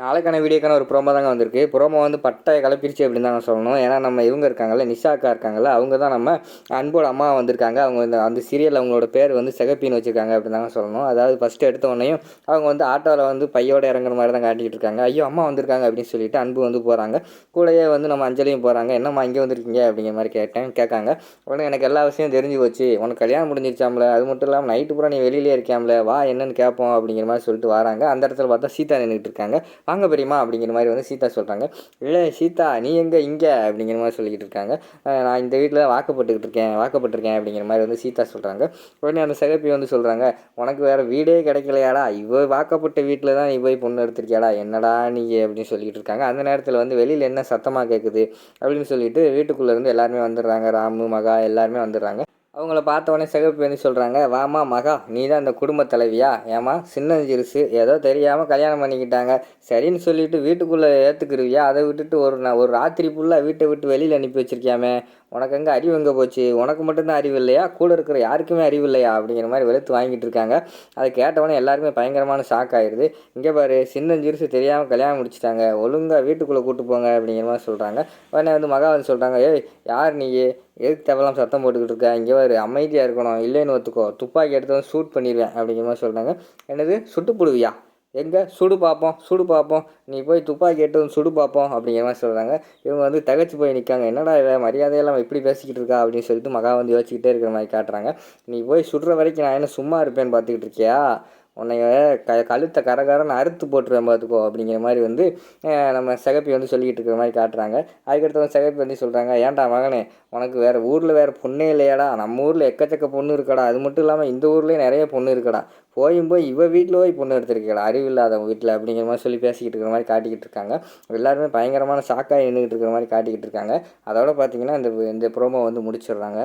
நாளைக்கான வீடியோக்கான ஒரு ப்ரோமோ தாங்க வந்திருக்கு. ப்ரோமோ வந்து பட்டையை கலப்பிரிச்சு அப்படின்னு தாங்க சொல்லணும். ஏன்னா நம்ம இவங்க இருக்காங்கல்ல நிஷாக்கா இருக்காங்கல்ல அவங்க தான் நம்ம அன்போட அம்மா வந்திருக்காங்க. அவங்க இந்த அந்த சீரியல் அவங்களோட பேர் வந்து செகப்பின்னு வச்சுருக்காங்க அப்படின்னு தாங்க சொல்லணும். அதாவது ஃபஸ்ட்டு எடுத்த உடனேயும் அவங்க வந்து ஆட்டோவில் வந்து பையோட இறங்குற மாதிரி தான் காட்டிகிட்டு இருக்காங்க. ஐயோ அம்மா வந்திருக்காங்க அப்படின்னு சொல்லிட்டு அன்பு வந்து போகிறாங்க கூடயே வந்து நம்ம அஞ்சலியும் போகிறாங்க என்னம்மா இங்கே வந்திருக்கீங்க அப்படிங்கிற மாதிரி கேட்டேன் கேட்காங்க. உடனே எனக்கு எல்லா விஷயம் தெரிஞ்சு போச்சு. உனக்கு கல்யாணம் முடிஞ்சிருச்சாம்ல. அது மட்டும் இல்லாமல் நைட்டு பூரா நீ வெளியிலே இருக்காம்ல வா என்னன்னு கேட்போம் அப்படிங்கிற மாதிரி சொல்லிட்டு வராங்க. அந்த இடத்துல பார்த்தா சீதா நின்றுட்டு இருக்காங்க. வாங்க பெரியம்மா அப்படிங்கிற மாதிரி வந்து சீதா சொல்கிறாங்க இல்லை சீதா நீ எங்கே இங்கே? அப்படிங்கிற மாதிரி சொல்லிக்கிட்டு இருக்காங்க. நான் இந்த வீட்டில் வாக்கப்பட்டுக்கிட்டு இருக்கேன் வாக்கப்பட்டிருக்கேன் அப்படிங்கிற மாதிரி வந்து சீதா சொல்கிறாங்க உடனே அந்த சிகப்பி வந்து சொல்கிறாங்க உனக்கு வேறு வீடே கிடைக்கலையாடா இவ வாக்கப்பட்ட வீட்டில் தான் நீ போய் பொண்ணு எடுத்திருக்கியாடா என்னடா நீ? அப்படின்னு சொல்லிக்கிட்டு இருக்காங்க. அந்த நேரத்தில் வந்து வெளியில் என்ன சத்தமாக கேட்குது அப்படின்னு சொல்லிட்டு வீட்டுக்குள்ளேருந்து எல்லாருமே வந்துடுறாங்க. ராமு மகா எல்லாருமே வந்துடுறாங்க. அவங்கள பார்த்த உடனே சிகப்பு வந்து சொல்கிறாங்க வாமா மகா நீ தான் இந்த குடும்ப தலைவியா? ஏமா சின்ன சிறுசு ஏதோ தெரியாமல் கல்யாணம் பண்ணிக்கிட்டாங்க. சரின்னு சொல்லிட்டு வீட்டுக்குள்ளே ஏற்றுக்குருவியா அதை விட்டுட்டு ஒரு நா- ஒரு ராத்திரி ஃபுல்லாக வீட்டை விட்டு வெளியில் அனுப்பி வச்சிருக்கியாமே? உனக்கு எங்கே அறிவு எங்கே போச்சு? உனக்கு மட்டும்தான் அறிவு இல்லையா? கூட இருக்கிற யாருக்குமே அறிவு இல்லையா? அப்படிங்கிற மாதிரி வெளுத்து வாங்கிட்டு இருக்காங்க. அதை கேட்டவொடனே எல்லாருமே பயங்கரமான ஷாக் ஆயிடுது இங்கே பாரு சின்ன சிறுசு தெரியாமல் கல்யாணம் முடிச்சிட்டாங்க. ஒழுங்காக வீட்டுக்குள்ளே கூட்டு போங்க அப்படிங்கிற மாதிரி சொல்கிறாங்க உடனே வந்து மகா வந்து சொல்கிறாங்க ஏய் யார் நீ? எதுக்கு தேவையில்லாம சத்தம் போட்டுக்கிட்டு இருக்க? இங்கே வரு அமைதியாக இருக்கணும். இல்லைன்னு ஒத்துக்கோ. துப்பாக்கி எடுத்து வந்து ஷூட் பண்ணிடுவேன் அப்படிங்கிற மாதிரி சொல்கிறாங்க என்னது? சுட்டு போடுவியா எங்கே? சுடு பார்ப்போம் சுடு பார்ப்போம் நீ போய் துப்பாக்கி எடுத்து வந்து சுடு பார்ப்போம் அப்படிங்கிற மாதிரி சொல்கிறாங்க இவங்க வந்து தகச்சு போய் நிற்காங்க என்னடா இதை மரியாதையெல்லாம் இப்படி பேசிக்கிட்டு இருக்கா அப்படின்னு சொல்லிட்டு மகா வந்து யோசிச்சுக்கிட்டே இருக்கிற மாதிரி காட்டுறாங்க. நீ போய் சுடுற வரைக்கும் நான் என்ன சும்மா இருப்பேன்னு பார்த்துக்கிட்டு இருக்கியா? உன்னைய க கழுத்தை கரகரன்னு அறுத்து போட்டுருவேன் பார்த்துக்கோ அப்படிங்கிற மாதிரி வந்து நம்ம சிகப்பி வந்து சொல்லிக்கிட்டு இருக்கிற மாதிரி காட்டுறாங்க. அதுக்கடுத்தவங்க சிகப்பி வந்து சொல்கிறாங்க ஏன்டா மகனே உனக்கு வேறு ஊரில் வேறு பொண்ணே இல்லையாடா? நம்ம ஊரில் எக்கச்சக்க பொண்ணு இருக்கடா. அது மட்டும் இல்லாமல் இந்த ஊர்லேயே நிறைய பொண்ணு இருக்கடா. போயும் போய் இவ வீட்டில் போய் பொண்ணு எடுத்திருக்கடா. அறிவில்லாதவங்க வீட்டில் அப்படிங்கிற மாதிரி சொல்லி பேசிக்கிட்டு இருக்கிற மாதிரி காட்டிக்கிட்டு இருக்காங்க. எல்லாருமே பயங்கரமான ஷாக்காக நின்றுக்கிட்டு இருக்கிற மாதிரி காட்டிக்கிட்டு இருக்காங்க. அதோட பார்த்தீங்கன்னா இந்த இந்த ப்ரோமோ வந்து முடிச்சிடுறாங்க.